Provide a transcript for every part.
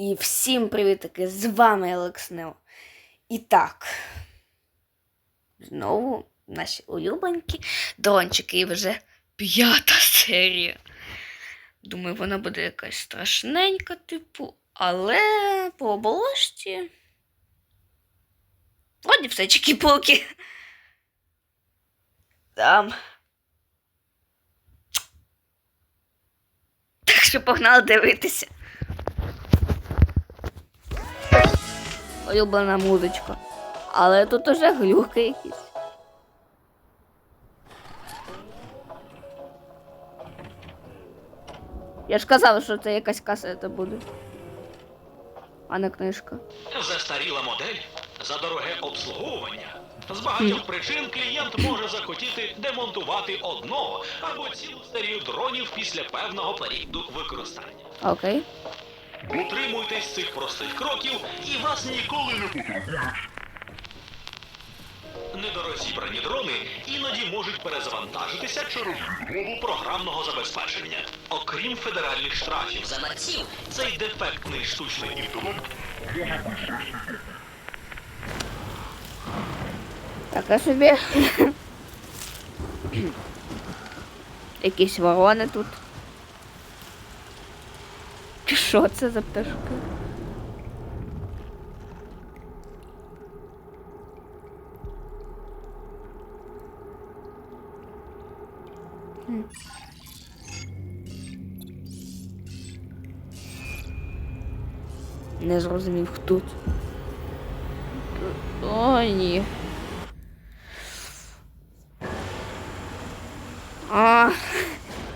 І всім привітки! З вами Алекс Нео. І так. Знову наші улюбленькі дрончики. І вже п'ята серія. Думаю, вона буде якась страшненька, типу, але по оболочці. Вроді все чики-пуки. Там. Так що погнали дивитися. Улюблена музичка. Але тут уже глюки якісь. Я ж казав, що це якась касета буде. А не книжка. Застаріла модель за дороге обслуговування. З багатьох причин клієнт може захотіти демонтувати одного або цілу серію дронів після певного періоду використання. Окей. Утримуйтесь цих простих кроків і вас ніколи не потурбують. Недорозібрані дрони іноді можуть перезавантажитися через відмову програмного забезпечення. Окрім федеральних штрафів за наців, цей дефектний штучний інтелект Таке собі. Якісь ворони тут. Що це за пташки? Не зрозумів хто. О, ні. А,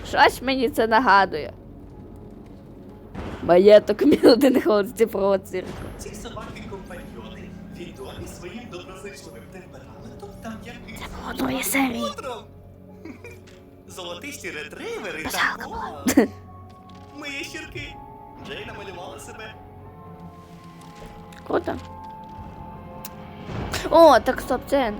щось мені це нагадує. Маєток хлопці про цирку. Ці собаки-компаньйони відомі своїм доброзичливим темпераментом та м'яким Одної серії. Золотисті ретривери та О, Ми щірки. Джей намалювала себе. Круто. О, так стоп, це.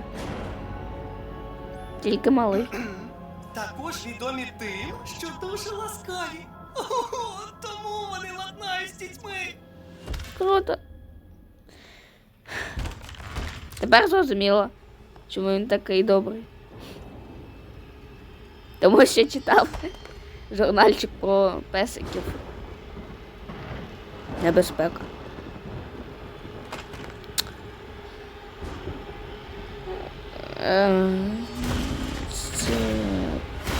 Тільки малий. Також відомі тим, що дуже ласкаві. Ого, тому вони ладнають з дітьми. Круто. Тепер зрозуміло, чому він такий добрий. Тому що читав журнальчик про песиків. Небезпека. Це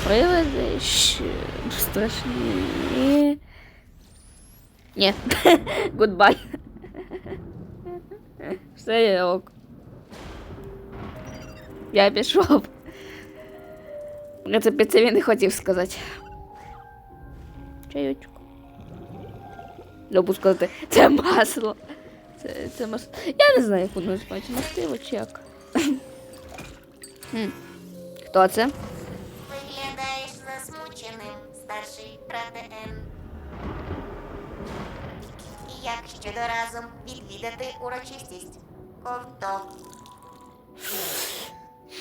привиди ще страшні. Ні. Гудбай. Все є ок. Я пішов. В принципі, це він і хотів сказати. Чайочку. Люблю сказати, це масло. Це, це масло. Я не знаю, як воно називається. Мастиво чи як. Хм. Хто це? Старший брате Н. Як щодо разом відвідати урочистість? Ковток.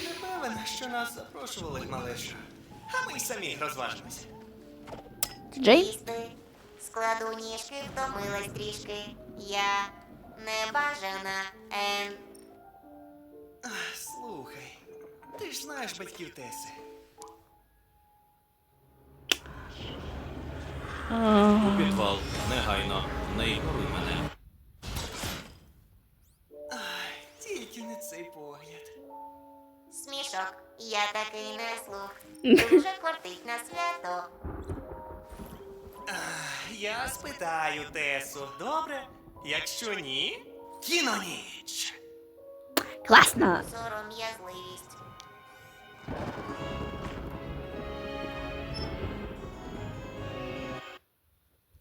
Не певен, що нас запрошували малеша. А ми й самі розважимося. Джей? Їсти. Складу ніжки, втомилась трішки. Я небажана Н. Ах, Слухай, ти ж знаєш батьків Теси. У підвал. Негайно. Не ігноруй мене. Ай, тільки не цей погляд. Смішок. Я такий не слух. Дуже кортить на свято. Ах, Я спитаю Тесу, добре? Якщо ні, кіноніч. Класно! Сором'язливість.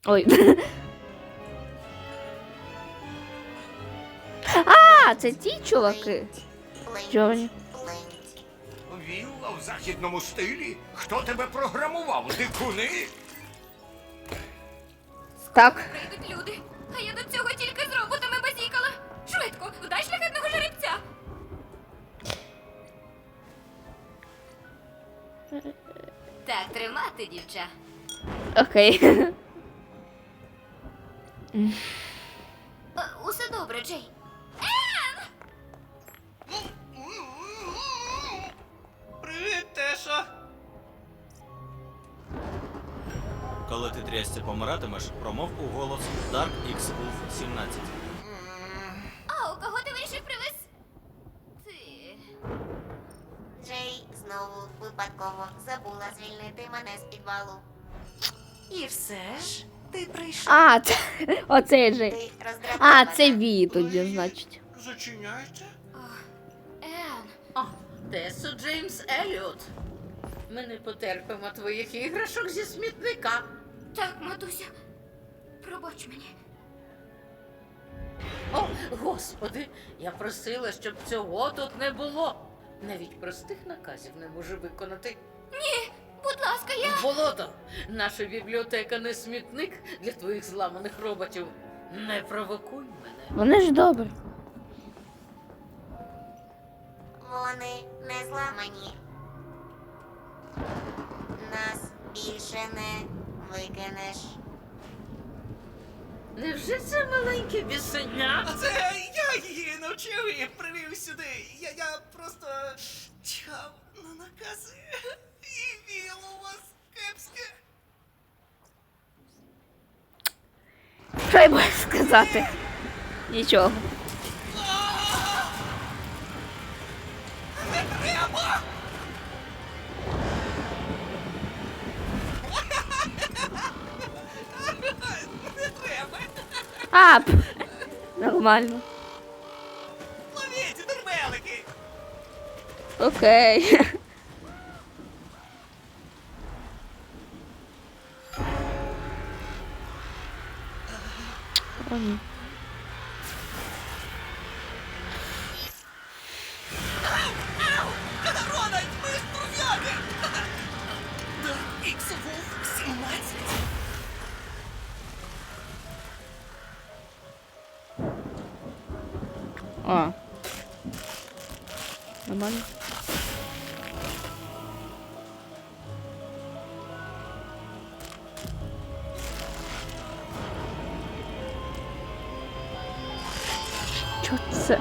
Ой. А, це ті чуваки. Чорні. Вілла в західному стилі? Хто тебе програмував? Дикуни? Так. Прийдуть люди, а я до цього тільки з роботами базікала. Швидко, вдай шляхетного жеребця. Так тримати, дівча. Окей. Добре, Джей. Привіт, Теша! Коли ти трясся помиратимеш, промов у голос Dark X Wolf 17. А кого ти вирішив привез? Ти. Джей знову випадково забула звільнити мене з підвалу. І все ж ти прийшов. А, це, оцей же. Ти. А, це Ві тоді, значить. Зачиняйте. Ен. О, Тесо Джеймс Еліот. Ми не потерпимо твоїх іграшок зі смітника. Так, матуся. Пробач мені. О, господи, я просила, щоб цього тут не було. Навіть простих наказів не можу виконати. Ні, будь ласка, я. Болото! Наша бібліотека не смітник для твоїх зламаних роботів. Не провокуй мене. Вони ж добре. Вони не зламані. Нас більше не викинеш. Невже це маленьке бісеня? А це я її навчив і привів сюди. Я, я просто чекав на накази. І віяло у вас кепське. Що я можу сказати? Нічого. Не треба! Не треба! А, п- нормально. Ловіть, дурмелики! Окей. О, Що це?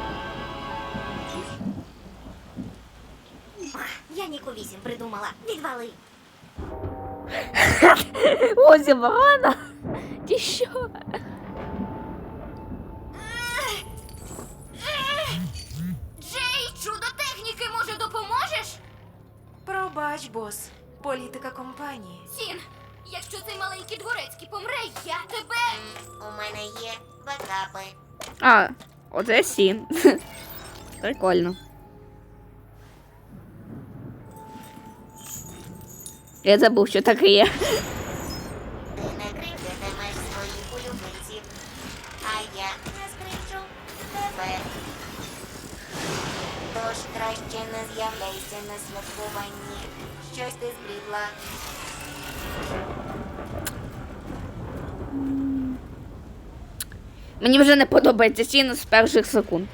Я Ніку 8 придумала. Відвали. Озі варана? Ти що? Джей, чудо техніки, може, допоможеш? Пробач, бос. Політика компанії. Сін, якщо цей маленький дворецький помре, я тебе. У мене є бекапи. А, оце сін. Прикольно. Я забув, що таке є. Ти не кривдитимеш своїх улюбленців. А я не тебе. Тож краще не з'являйся на святкуванні. Щось ти збрідла. Мені вже не подобається сін з перших секунд.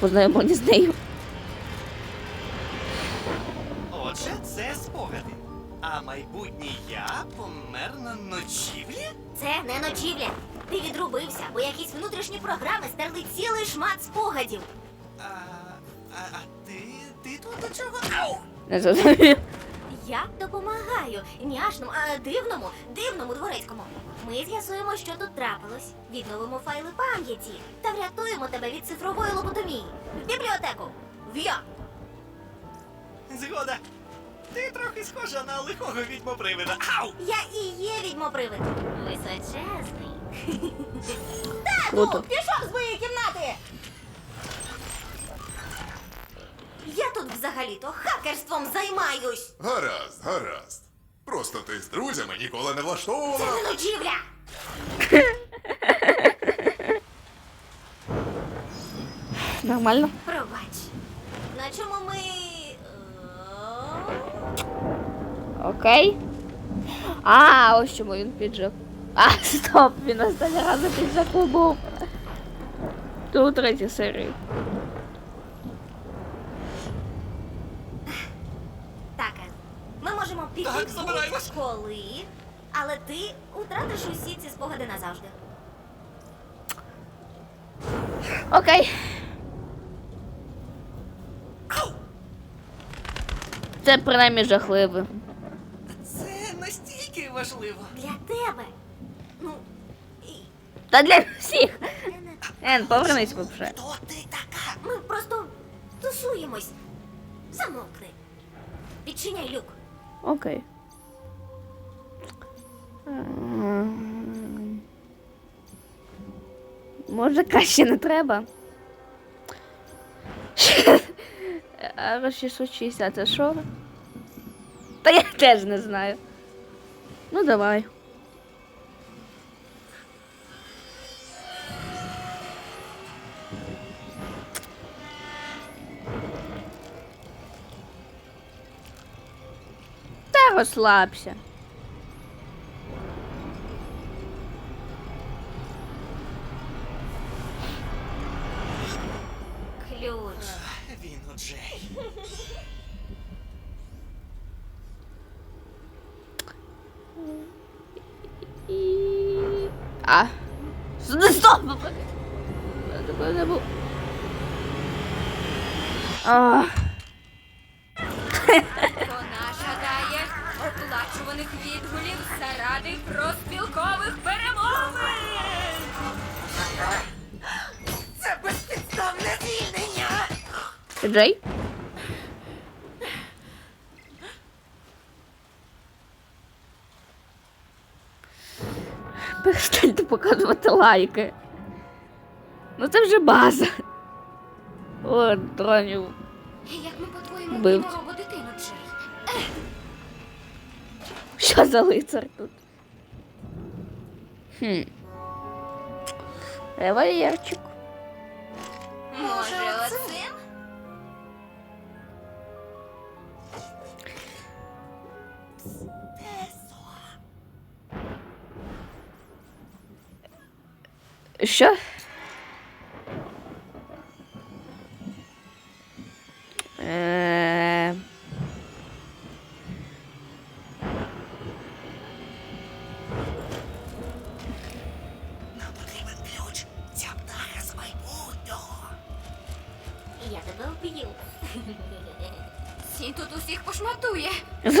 Познайомлені з нею. Отже, це спогади. А майбутній я помер на ночівлі? Це не ночівля. Ти відрубився, бо якісь внутрішні програми стерли цілий шмат спогадів. А, а, а ти, ти тут до чого? Ау! Не зрозумів. Я допомагаю няшному, а, дивному, дивному дворецькому. Ми з'ясуємо, що тут трапилось, відновимо файли пам'яті та врятуємо тебе від цифрової лоботомії. В бібліотеку. В'я! Згода. Ти трохи схожа на лихого відьмопривида. Ау! Я і є відьмопривид. Височезний. Круто. Пішов з моєї кімнати! Я тут взагалі-то хакерством займаюсь. Гаразд, гаразд. Просто ти з друзями ніколи не влаштовувала. Це не ночівля. Нормально. Пробач. На чому ми. е, Окей. А, ось чому він піджак. А, стоп, він останній раз у піджаку був. Тут третій серії. Так, ми можемо піти Так, в забираємось. школи, але ти втратиш усі ці спогади назавжди. Окей. Це принаймні жахливо. Це настільки важливо. Для тебе. Ну, і Та для всіх. Ен, повернись вообще. Хто ти така? ми просто тусуємось. Замовкни. Відчиняй люк. Окей. Ем, Може, краще не треба. А 660, це що? Та я теж не знаю. Ну, давай. Та розслабся. Відгулів заради проспілкових перемовин. Це безпідставне звільнення! Джей? Перестаньте показувати лайки. Ну це вже база. О, дронів. Як ми по-твоєму Вбив. вб'ємо рободитину, Джей? Що за лицар тут? Хм. Револьверчик. Може, оцим? Що?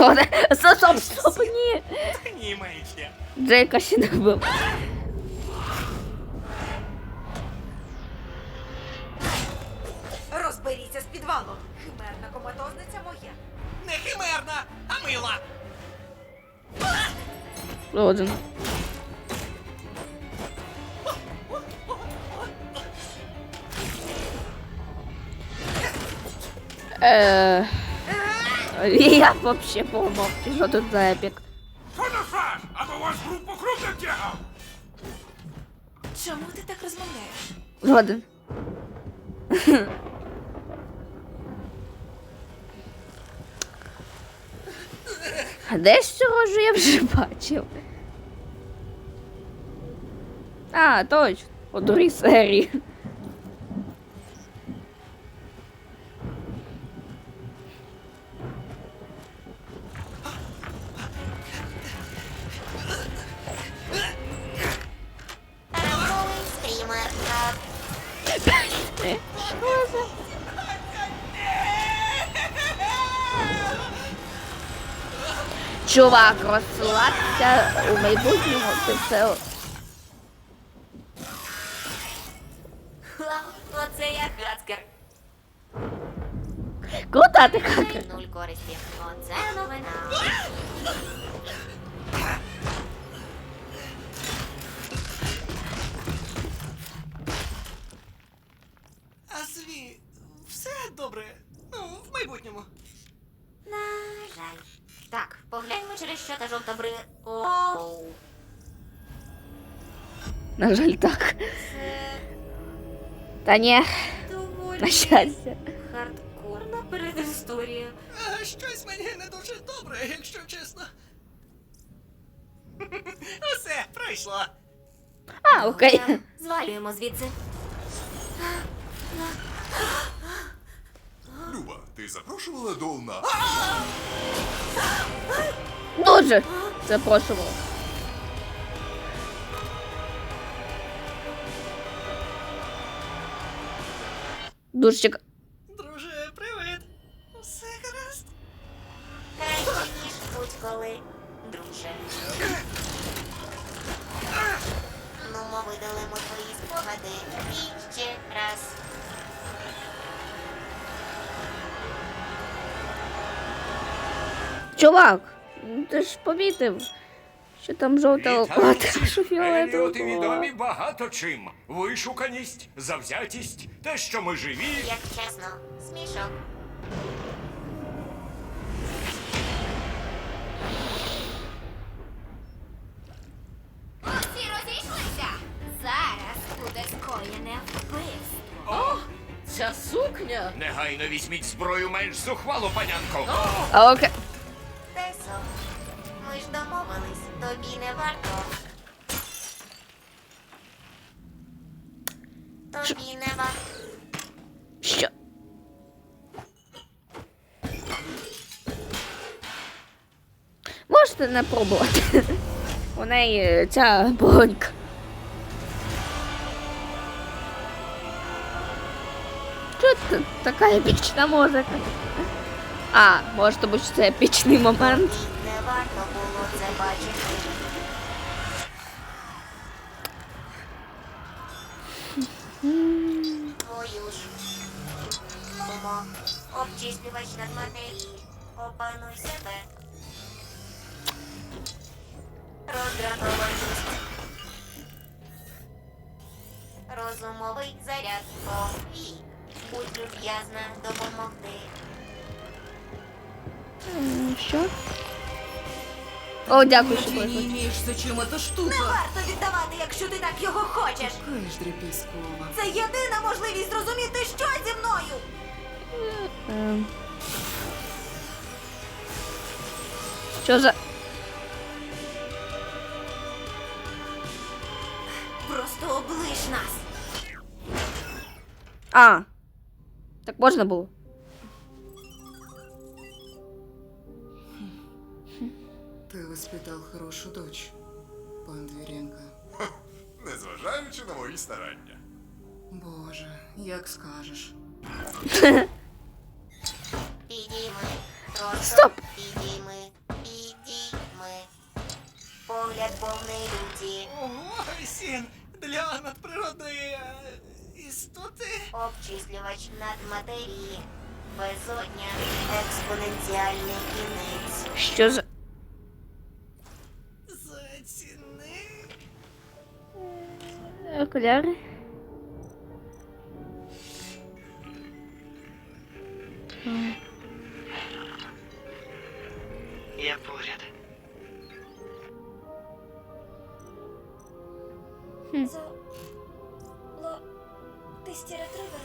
Пошматує. Згода. Стоп, стоп, стоп, ні. Ні, Мейче. Джейка ще не вбив. Розберіться з підвалом. Химерна коматозниця моя. Не химерна, а мила. Один. Е, я вообще помовчу, що тут за епік. Вас групу крупним тягав! Чому ти так розмовляєш? Згоден. Десь цю рожу я вже бачив. А, точно. У другій серії. Майбутньому ти все. Оце я хацкер. Крута ти хакер. Нуль користі. Оце новина. А зві, все добре. Ну, в майбутньому. На жаль. Так, погляньмо через що та жовта бри. На жаль, так. Це Та ні, доволі на щастя. хардкорна передісторія. А, щось мені не дуже добре, якщо чесно. Усе, пройшло. А, окей. Е, Звалюємо звідси. Люба, ти запрошувала Дол на... Дуже запрошував. Дуже чекаю. Друже, привид. Все гаразд. Ніж будь-коли, друже. Ну, ми видалимо твої спогади і ще раз. Чувак, ти ж помітив, що там лопата, всіх! що фіолетова відомі багато чим. Вишуканість, завзятість, те, що ми живі. Як чесно, смішок. Усі розійшлися. Зараз буде скоєне вбивство. Ця сукня. Негайно візьміть зброю менш зухвалу, панянко. Окей. Тесо, ми ж домовились, тобі не варто. Тобі не варто. Що? Можете не пробувати. У неї ця бронька. Що це така епічна музика? А, може, тому що це епічний момент. Варто було це бачити. Твою ж. Мамо, обчислювач над матерії. Опануй себе. Роздратованість. Розумовий заряд. Повій. Будь люб'язна допомогти. Що? О, дякую, що Ти не ви. вмієш з очима, то штука. Не варто віддавати, якщо ти так його хочеш. Каєш дріпіскова. Це єдина можливість зрозуміти, що зі мною. Ем. Що за. Просто облиш нас. А. Так можна було. Ти воспитав хорошу дочь, пан Двіренко. Незважаючи на мої старання. Боже, як скажеш. Підійми. Просто Стоп. Підійми. Підійми. Погляд повний люті. Ого, сін, для надприродної е, істоти. Обчислювач над матерії. Безодня. Експоненціальний кінець. Що за. Окуляри. Я поряд. Ти стіратривер.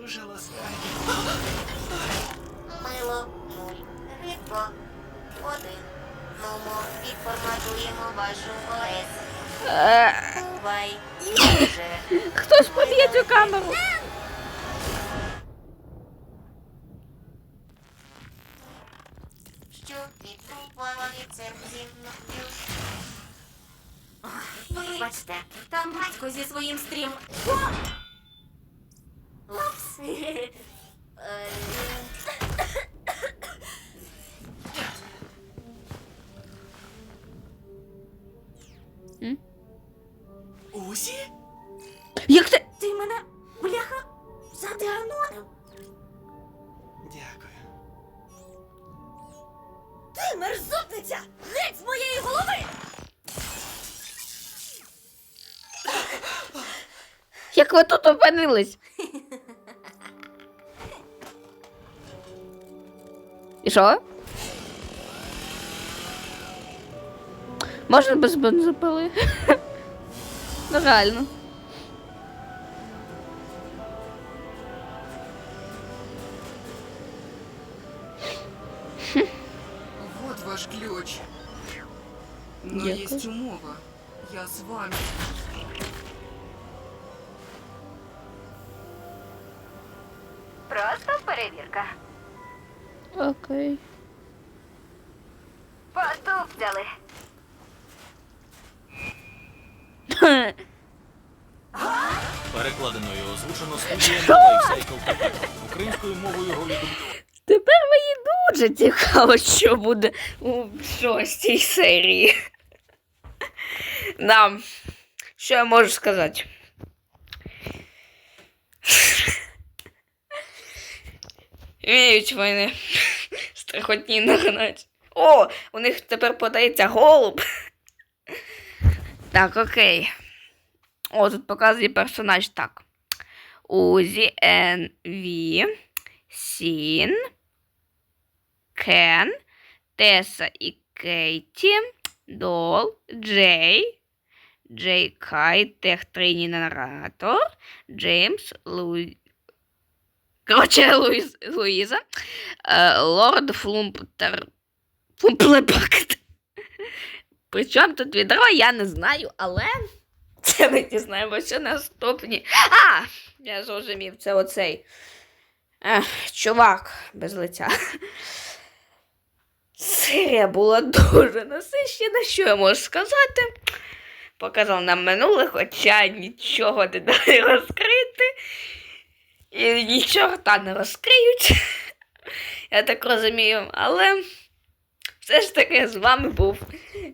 Дуже ласкаві. Мило. Нуль. Рідко. Один. Нумо, відформатуємо вашу ОС. Дуже. Хтось поб'є цю камеру. Що відбувається зі мною? Вибачте, там батько зі своїм стрім. Як ви тут опинились? І що? Можна без бензопили? Ну реально. Вот ваш ключ. Но Дякую. есть умова. Я з вами. Окей. Потупцяли. Перекладено і озвучено студією Lifecycle. Українською мовою дублювання. Тепер мені дуже цікаво, що буде у шостій серії. Да. Що я можу сказати? Вміють вони страхотні нагнати. О, у них тепер подається голуб. Так, окей. О, тут показує персонаж так. Узі, Н, Ві, Сін, Кен, Теса і Кейті, Дол, Джей, Джей Кай, Тех Тринінератор, Джеймс, Луї... Коротше, Луїз, Луїза, е, Лорд Флумптер... Флумплепакт. Причому тут відро, я не знаю, але це ми дізнаємося наступні. А! Я зрозумів, це оцей. Ех, чувак без лиця. Серія була дуже насищена, що я можу сказати. Показав нам минуле, хоча нічого не дали розкрити. І нічого та не розкриють. Я так розумію. Але все ж таки з вами був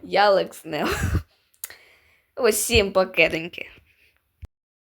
я, Лекс Нео. Усім покиденьки.